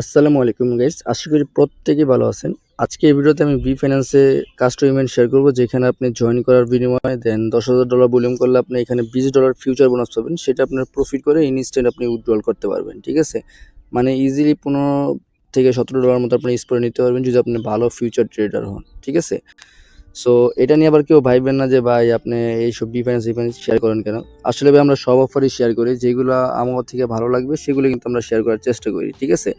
আসসালামু আলাইকুম গাইস আশা করি প্রত্যেকেই ভালো আছেন। আজকে এই ভিডিওতে আমি বি ফাইন্যান্সে কাস্টম ইভেন্ট শেয়ার করব, যেখানে আপনি জয়েন করার বিনিময়ে দেন দশ হাজার ডলার ভলিউম করলে আপনি এখানে বিশ ডলার ফিউচার বোনাস পাবেন, সেটা আপনার প্রফিট করে ইনস্ট্যান্ট আপনি উইথড্রল করতে পারবেন, ঠিক আছে? মানে ইজিলি পনেরো থেকে সতেরো ডলার মতো আপনি স্পোরে নিতে পারবেন যদি আপনি ভালো ফিউচার ট্রেডার হন, ঠিক আছে? সো এটা নিয়ে আবার কেউ ভাইবেন না যে, ভাই, আপনি এইসব ফাইন্যান্স ফাইন্যান্স শেয়ার করেন কেন? আসলে ভাই, আমরা সব অফারই শেয়ার করি। যেগুলো আমার থেকে ভালো লাগবে, সেগুলো কিন্তু আমরা শেয়ার করার চেষ্টা করি, ঠিক আছে?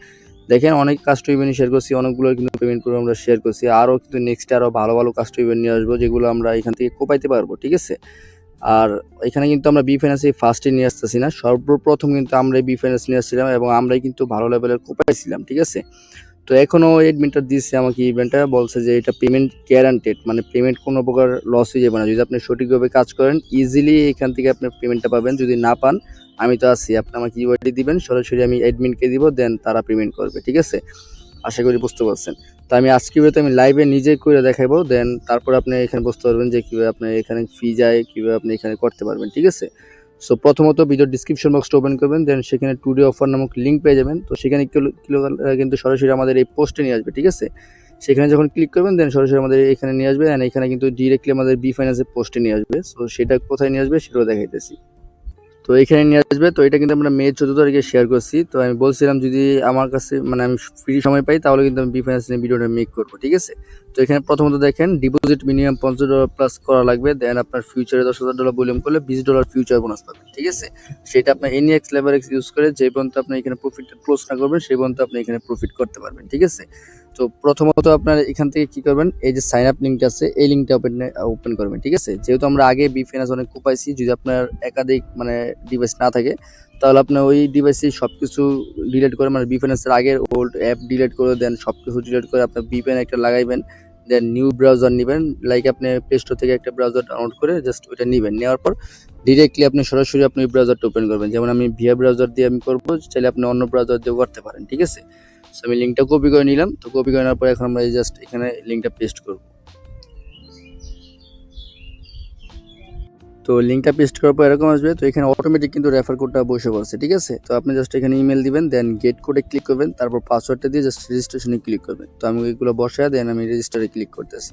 দেখেন, অনেক কাস্টম ইভেন্ট শেয়ার করছি, অনেকগুলো কিন্তু পেমেন্ট করে আমরা শেয়ার করছি। আরও কিন্তু নেক্সট আরও ভালো ভালো কাস্টম ইভেন্ট নিয়ে আসব, যেগুলো আমরা এখান থেকে কোপাইতে পারব, ঠিক আছে? আর এখানে কিন্তু আমরা বি ফাইন্যান্সে ফার্স্টে নিয়ে আসতেছি না। সর্বপ্রথম কিন্তু আমরা বি ফাইন্যান্স নিয়ে আসছিলাম এবং আমরাই কিন্তু ভালো লেভেলের কোপাইছিলাম, ঠিক আছে? তো এখনও এডমিনটা দিচ্ছে আমাকে ইভেন্টটা বলছে যে এটা পেমেন্ট গ্যারান্টেড মানে পেমেন্ট কোনো প্রকার লস হয়ে যাবে না। যদি আপনি সঠিকভাবে কাজ করেন ইজিলি এখান থেকে আপনি পেমেন্টটা পাবেন। যদি না পান, আমি তো আছি, আপনি আমাকে ইউআইডি দিবেন, সরাসরি আমি অ্যাডমিনকে দিব দেন তারা পেমেন্ট করবে, ঠিক আছে? আশা করি বুঝতে পারছেন। তো আমি আজকে ভিডিওতে আমি লাইভে নিজে করে দেখাবো দেন তারপর আপনি এখানে বুঝতে পারবেন যে কীভাবে আপনি এখানে ফি যায়, কীভাবে আপনি এখানে করতে পারবেন, ঠিক আছে? সো প্রথমত ভিডিও ডিসক্রিপশন বক্সটা ওপেন করবেন দেন সেখানে টুডে অফার নামক লিঙ্ক পেয়ে যাবেন। তো সেখানে কিলো কিন্তু সরাসরি আমাদের এই পোস্টে নিয়ে আসবে, ঠিক আছে? সেখানে যখন ক্লিক করবেন দেন সরাসরি আমাদের এখানে নিয়ে আসবে অ্যান্ড এখানে কিন্তু ডিরেক্টলি আমাদের বি ফাইন্যান্সের পোস্টে নিয়ে আসবে। সো সেটা কোথায় নিয়ে আসবে, সেটাও দেখাইতেছি। তো এখানে নিয়ে আসবে। তো এটা কিন্তু আমরা মে চোদ্দ তারিখে শেয়ার করছি। তো আমি বলছিলাম যদি আমার কাছে মানে আমি ফ্রি সময় পাই, তাহলে কিন্তু আমি বি নিয়ে ভিডিওটা মেক করব, ঠিক আছে? তো এখানে প্রথমত দেখেন ডিপোজিট মিনিমাম পঞ্চাশ ডলার প্লাস করা লাগবে। দেন আপনার ফিউচারে দশ হাজার ডলার ভলিউম করলে বিশ ডলার ফিউচার বোনাস পাবেন, ঠিক আছে? সেটা আপনার any X labour X use করে যে পর্যন্ত আপনি এখানে প্রফিট ক্লোজ না করবেন, সেই পর্যন্ত আপনি এখানে প্রফিট করতে পারবেন, ঠিক আছে? তো প্রথমত আপনার এখান থেকে কি করবেন? এই যে সাইন আপ লিঙ্কটা আছে, এই লিঙ্কটা ওপেন ওপেন করবেন, ঠিক আছে? যেহেতু আমরা আগে বি ফাইন্যান্স অনেক কোপাইছি যদি আপনার একাধিক মানে ডিভাইস না থাকে, তাহলে আপনি ওই ডিভাইসে সব কিছু ডিলিট করে মানে বি ফাইন্যান্সের আগের ওল্ড অ্যাপ ডিলেট করে দেন সব কিছু ডিলিট করে আপনার বি পেন একটা লাগাইবেন দেন নিউ ব্রাউজার নেবেন লাইক আপনি প্লে স্টোর থেকে একটা ব্রাউজার ডাউনলোড করে জাস্ট ওইটা নেবেন। নেওয়ার পর ডিরেক্টলি আপনি সরাসরি আপনি ওই ব্রাউজারটা ওপেন করবেন। যেমন আমি ভিয়া ব্রাউজার দিয়ে আমি করব, চাইলে আপনি অন্য ব্রাউজার দিয়েও করতে পারেন, ঠিক আছে? সো আমি লিঙ্কটা কপি করে নিলাম। তো কপি করে নেওয়ার পর এখন আমরা জাস্ট এখানে লিঙ্কটা পেস্ট করব। তো লিঙ্কটা পেস্ট করার পর এরকম আসবে। তো এখানে অটোমেটিক কিন্তু রেফার কোডটা বসে পড়ছে, ঠিক আছে? তো আপনি জাস্ট এখানে ইমেল দিবেন দেন গেট কোডে ক্লিক করবেন, তারপর পাসওয়ার্ডটা দিয়ে জাস্ট রেজিস্ট্রেশনে ক্লিক করবেন। তো আমি এগুলো বসায় দেন আমি রেজিস্টারে ক্লিক করতেছি।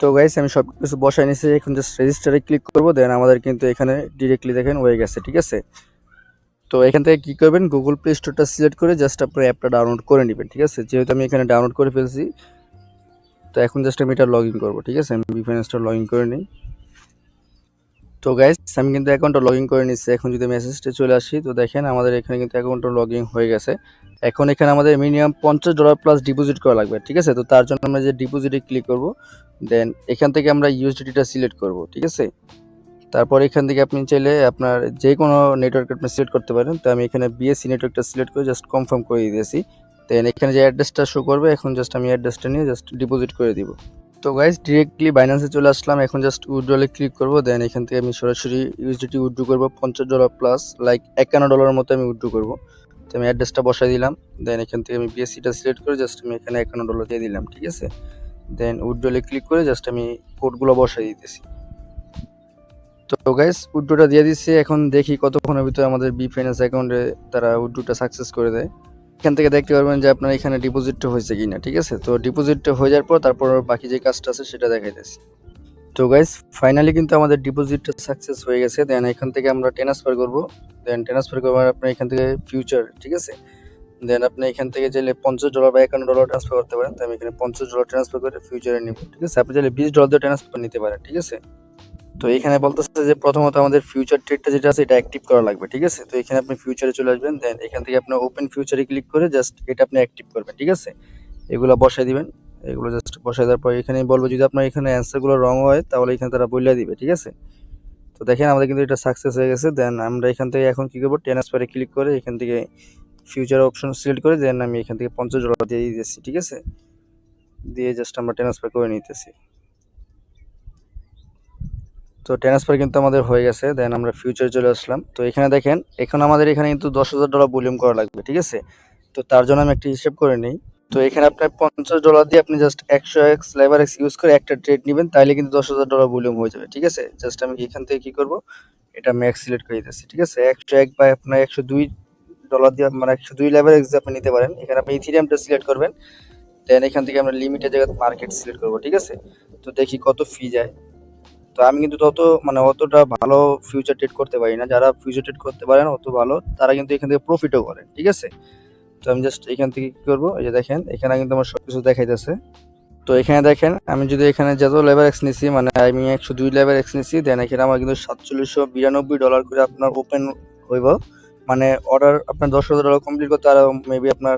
তো গাইস আমি সব কিছু বসায় নিয়েছি এখন জাস্ট রেজিস্টারে ক্লিক করব দেন আমাদের কিন্তু এখানে ডিরেক্টলি দেখেন হয়ে গেছে, ঠিক আছে? তো এখান থেকে কী করবেন? গুগল প্লে স্টোরটা সিলেক্ট করে জাস্ট আপনার অ্যাপটা ডাউনলোড করে নেবেন, ঠিক আছে? যেহেতু আমি এখানে ডাউনলোড করে ফেলছি, তো এখন জাস্ট আমি এটা লগ ইন করব, ঠিক আছে? আমি বি লগ ইন করে নিই। তো গাইস আমি কিন্তু অ্যাকাউন্টটা লগ ইন করে নিচ্ছি। এখন যদি মেসেজটা চলে আসি, তো দেখেন আমাদের এখানে কিন্তু অ্যাকাউন্টটা লগ ইন হয়ে গেছে। এখন এখানে আমাদের মিনিমাম পঞ্চাশ ডলার প্লাস ডিপোজিট করা লাগবে, ঠিক আছে? তো তার জন্য আমরা যে ডিপোজিটে ক্লিক করব দেন এখান থেকে আমরা ইউএসডিটিটা সিলেক্ট করব, ঠিক আছে? তারপর এখান থেকে আপনি চাইলে আপনার যে কোনো নেটওয়ার্ক আপনি সিলেক্ট করতে পারেন। তো আমি এখানে বিএসসি নেটওয়ার্কটা সিলেক্ট করে জাস্ট কনফার্ম করে দিয়েছি। দেন এখানে যে অ্যাড্রেসটা শো করবে, এখন জাস্ট আমি অ্যাড্রেসটা নিয়ে জাস্ট ডিপোজিট করে দিব। তো গাইজ ডিরেক্টলি বাইন্যান্সে চলে আসলাম। এখন জাস্ট উইড্রলে ক্লিক করব। দেন এখান থেকে আমি সরাসরি ইউএসডিটি উইড্রো করব, পঞ্চাশ ডলার প্লাস লাইক একান্ন ডলারের মতো আমি উইড্রো করব। তো আমি অ্যাড্রেসটা বসাই দিলাম। দেন এখান থেকে আমি বিএসসিটা সিলেক্ট করে জাস্ট আমি এখানে একান্ন ডলার দিয়ে দিলাম, ঠিক আছে? দেন উইড্রলে ক্লিক করে জাস্ট আমি কোডগুলো বসাই দিতেছি। তো গাইস উড্ডুটা দিয়ে দিচ্ছি। এখন দেখি কতক্ষণের ভিতরে আমাদের বি ফাইন্যান্স অ্যাকাউন্টে তারা উড্ডুটা সাকসেস করে দেয়। এখান থেকে দেখতে পারবেন যে আপনার এখানে ডিপোজিটটা হয়েছে কিনা, ঠিক আছে? তো ডিপোজিটটা হয়ে যাওয়ার পর তারপর বাকি যে কাজটা আছে সেটা দেখাইতেছি তো গাইস ফাইনালি কিন্তু আমাদের ডিপোজিটটা সাকসেস হয়ে গেছে। দেন এখান থেকে আমরা ট্রান্সফার করব। দেন ট্রান্সফার করবার আপনার এখান থেকে ফিউচার ঠিক আছে? দেন আপনি এখান থেকে চাইলে পঞ্চাশ ডলার বা একান্ন ডলার ট্রান্সফার করতে পারেন। তো আমি এখানে পঞ্চাশ ডলার ট্রান্সফার করে ফিউচারে নিব, ঠিক আছে? আপনি চাইলে বিশ ডলার দিয়ে ট্রান্সফার নিতে পারেন, ঠিক আছে? তো এখানে বলতেছে যে প্রথমত আমাদের ফিউচার ট্রেডটা যেটা আছে, এটা অ্যাক্টিভ করা লাগবে, ঠিক আছে? তো এখানে আপনি ফিউচারে চলে আসবেন দেন এখান থেকে আপনার ওপেন ফিউচারে ক্লিক করে জাস্ট এটা আপনি অ্যাক্টিভ করবেন, ঠিক আছে? এগুলো বসাই দিবেন, এগুলো জাস্ট বসাই দেওয়ার পর এখানে বলব, যদি আপনার এখানে অ্যান্সারগুলো রং হয়, তাহলে এখানে তারা বলে দিবে, ঠিক আছে? তো দেখেন আমাদের কিন্তু এটা সাকসেস হয়ে গেছে দেন আমরা এখান থেকে এখন কী করব ট্রান্সফারে ক্লিক করে এখান থেকে ফিউচার অপশন সিলেক্ট করে দেন আমি এখান থেকে পঞ্চাশ ডলার দিয়ে দিতেছি, ঠিক আছে? দিয়ে জাস্ট আমরা ট্রান্সফার করে নিতেছি। তো ট্রান্সফার কিন্তু আমাদের হয়ে গেছে দেন আমরা ফিউচার চলে আসলাম। তো এখানে দেখেন, এখন আমাদের এখানে কিন্তু দশ হাজার ডলার ভলিউম করা লাগবে, ঠিক আছে? তো তার জন্য আমি একটা হিসেব করে নিই। তো এখানে আপনার পঞ্চাশ ডলার দিয়ে আপনি জাস্ট একশো এক্স লেবার এক্স ইউজ করে একটা ট্রেড নেবেন তাহলে কিন্তু দশ হাজার ডলার ভলিউম হয়ে যাবে, ঠিক আছে? জাস্ট আমি এখান থেকে কি করব? এটা ম্যাক্স সিলেক্ট করে দিতেছি, ঠিক আছে? একশো এক বা আপনার একশো দুই ডলার দিয়ে মানে একশো দুই লেভেল এক্স আপনি নিতে পারেন। এখানে আপনি ইথিরিয়ামটা সিলেক্ট করবেন দেন এখান থেকে আমরা লিমিটেড জায়গায় মার্কেট সিলেক্ট করব, ঠিক আছে? তো দেখি কত ফি যায়। তো আমি কিন্তু তত মানে অতটা ভালো ফিউচার ট্রেড করতে পারি না। যারা ফিউচার ট্রেড করতে পারেন, অত ভালো, তারা কিন্তু এখান থেকে প্রফিটও করেন, ঠিক আছে? তো আমি জাস্ট এখান থেকে কি করব? এই যে দেখেন, এখানে কিন্তু আমার সবকিছু দেখাইতেছে। তো এখানে দেখেন, আমি যদি এখানে যত লেবার এক্স নিছি মানে আমি একশো দুই লেবার এক্স নিছি দেন এখানে আমার কিন্তু সাতচল্লিশশো বিরানব্বই ডলার করে আপনার ওপেন হইব। মানে অর্ডার আপনার দশ হাজার ডলার কমপ্লিট করতে আরও মেবি আপনার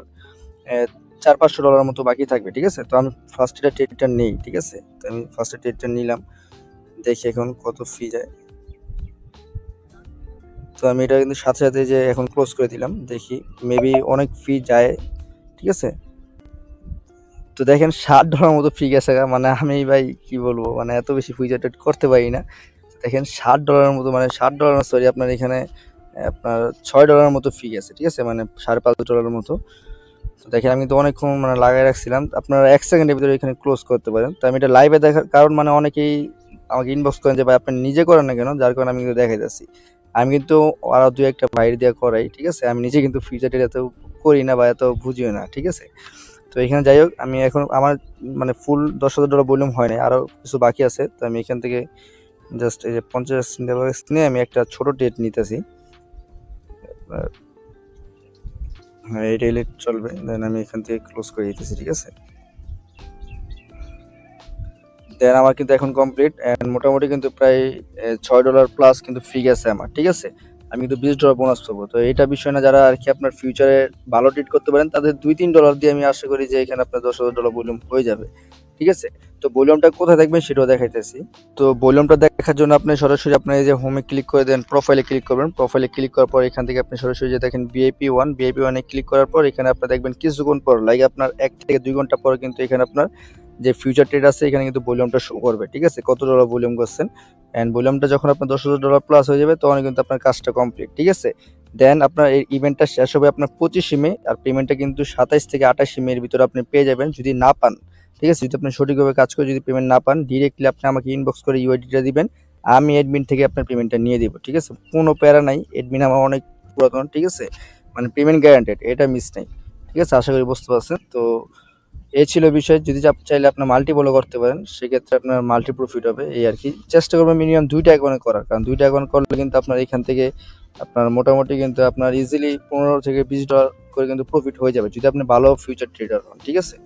চার পাঁচশো ডলার মতো বাকি থাকবে, ঠিক আছে? তো আমি ফার্স্ট এটা ট্রেডটা নেই, ঠিক আছে? তো আমি ফার্স্ট ট্রেডটা নিলাম। দেখি এখন কত ফি যায়। তো আমি এটা কিন্তু সাথে সাথে যে এখন ক্লোজ করে দিলাম, দেখি মেবি অনেক ফি যায়, ঠিক আছে? তো দেখেন ষাট ডলার মতো ফি গেছে। মানে আমি ভাই কি বলব মানে এত বেশি ট্রেড করতে পারি না। দেখেন ষাট ডলারের মতো মানে ষাট ডলার সরি আপনার এখানে আপনার ছয় ডলারের মতো ফি গেছে, ঠিক আছে? মানে সাড়ে পাঁচ ডলারের মতো। তো দেখেন আমি তো অনেকক্ষণ মানে লাগাই রাখছিলাম, আপনারা এক সেকেন্ডের ভিতরে এখানে ক্লোজ করতে পারেন। তো আমি এটা লাইভে দেখার কারণ মানে অনেকেই আমাকে ইনবক্স করেন যে, ভাই, আপনি নিজে করেন না কেন? যার কারণে আমি কিন্তু দেখাই যাচ্ছি আমি কিন্তু আরও দু একটা বাইরে দিয়ে করাই, ঠিক আছে? আমি নিজে কিন্তু ফিউচার ট্রেড এত করি না বা এত বুঝিও না, ঠিক আছে? তো এখানে যাই হোক, আমি এখন আমার মানে ফুল দশ হাজার ডলার ভলিউম হয় নাই আরও কিছু বাকি আছে। তো আমি এখান থেকে জাস্ট এই যে পঞ্চাশ নিয়ে আমি একটা ছোট ডেট নিতেছি। হ্যাঁ এই রেলে চলবে দেন আমি এখান থেকে ক্লোজ করে দিতেছি, ঠিক আছে? দেন আমার কিন্তু এখন কমপ্লিট এন্ড মোটামুটি কিন্তু প্রায় ছয় ডলার প্লাস কিন্তু ফ্রি গেছে আমার, ঠিক আছে? আমি কিন্তু বিশ ডলার বোনাস পাবো তো এটা বিষয় না, যারা আর কি আপনার ফিউচারে ভালো ট্রিট করতে পারেন, তাদের দুই, তিন ডলার দিয়ে আমি আশা করি যে এখানে আপনার দশ হাজার ডলার ভলিউম হয়ে যাবে, ঠিক আছে? তো ভলিউমটা কোথায় দেখবেন সেটাও দেখাইতেছি। তো ভলিউমটা দেখার জন্য আপনি সরাসরি আপনি এই যে হোমে ক্লিক করে দেন প্রোফাইলে ক্লিক করবেন। প্রোফাইলে ক্লিক করার পর এখান থেকে আপনি সরাসরি যে দেখেন বিআইপি ওয়ান বিআইপি ওয়ানে ক্লিক করার পর এখানে আপনি দেখবেন কিছুক্ষণ পর লাইক আপনার এক থেকে দুই ঘণ্টা পর কিন্তু এখানে আপনার যে ফিউচার ট্রেড আছে, এখানে কিন্তু ভলিউমটা শো করবে, ঠিক আছে? কত ডলার ভলিউম করছেন? অ্যান্ড ভলিউমটা যখন আপনার দশ হাজার ডলার প্লাস হয়ে যাবে তখন কিন্তু আপনার কাজটা কমপ্লিট ঠিক আছে? দেন আপনার এই ইভেন্টটা শেষ হবে আপনার পঁচিশে মে, আর পেমেন্টটা কিন্তু সাতাইশ থেকে আঠাশে মে এর ভিতরে আপনি পেয়ে যাবেন যদি না পান, ঠিক আছে? যদি আপনি সঠিকভাবে কাজ করে যদি পেমেন্ট না পান ডিরেক্টলি আপনি আমাকে ইনবক্স করে ইউআইডিটা দিবেন, আমি এডমিন থেকে আপনার পেমেন্টটা নিয়ে দিব, ঠিক আছে? কোনো প্যারা নাই এডমিন আমার অনেক পুরাতন, ঠিক আছে? মানে পেমেন্ট গ্যারান্টেড এটা মিস নাই, ঠিক আছে? আশা করি বুঝতে পারছেন, তো এই ছিল বিষয়, যদি চাইলে আপনার মাল্টিপলও করতে পারেন, সেক্ষেত্রে আপনার মাল্টি প্রফিট হবে, এই আর কি। চেষ্টা করবেন মিনিমাম দুইটা অ্যাকাউন্ট করার, কারণ দুইটা অ্যাকাউন্ট করলে কিন্তু আপনার এখান থেকে আপনার মোটামুটি কিন্তু আপনার ইজিলি পনেরো থেকে বিশ ডলার করে কিন্তু প্রফিট হয়ে যাবে, যদি আপনি ভালো ফিউচার ট্রেডার হন, ঠিক আছে?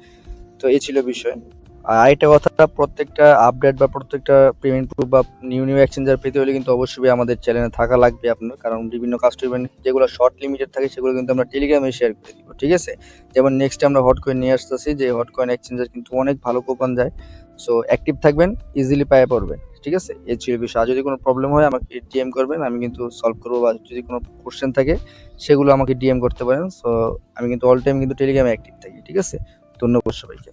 তো এই ছিল বিষয়। আরেকটা কথা, প্রত্যেকটা আপডেট বা প্রত্যেকটা পেমেন্ট প্রুফ বা নিউ নিউ এক্সচেঞ্জার পেতে হলে কিন্তু অবশ্যই আমাদের চ্যানেলে থাকা লাগবে আপনার। কারণ বিভিন্ন কাস্টমার যেগুলো শর্ট লিমিটেড থাকে সেগুলো কিন্তু আমরা টেলিগ্রামে শেয়ার করে দিব, ঠিক আছে? যেমন নেক্সট আমরা হট কয়েন নিয়ে আসতেছি, যে হট কয়েন এক্সচেঞ্জার কিন্তু অনেক ভালো কুপন যায় সো অ্যাক্টিভ থাকবেন ইজিলি পায়ে পড়বেন, ঠিক আছে? এই ছিল বিষয়। যদি কোনো প্রবলেম হয়, আমাকে ডিএম করবেন, আমি কিন্তু সলভ করব। বা যদি কোনো কোশ্চেন থাকে, সেগুলো আমাকে ডিএম করতে পারেন। সো আমি কিন্তু অল টাইম কিন্তু টেলিগ্রামে অ্যাক্টিভ থাকি, ঠিক আছে? ধন্যবাদ সবাইকে।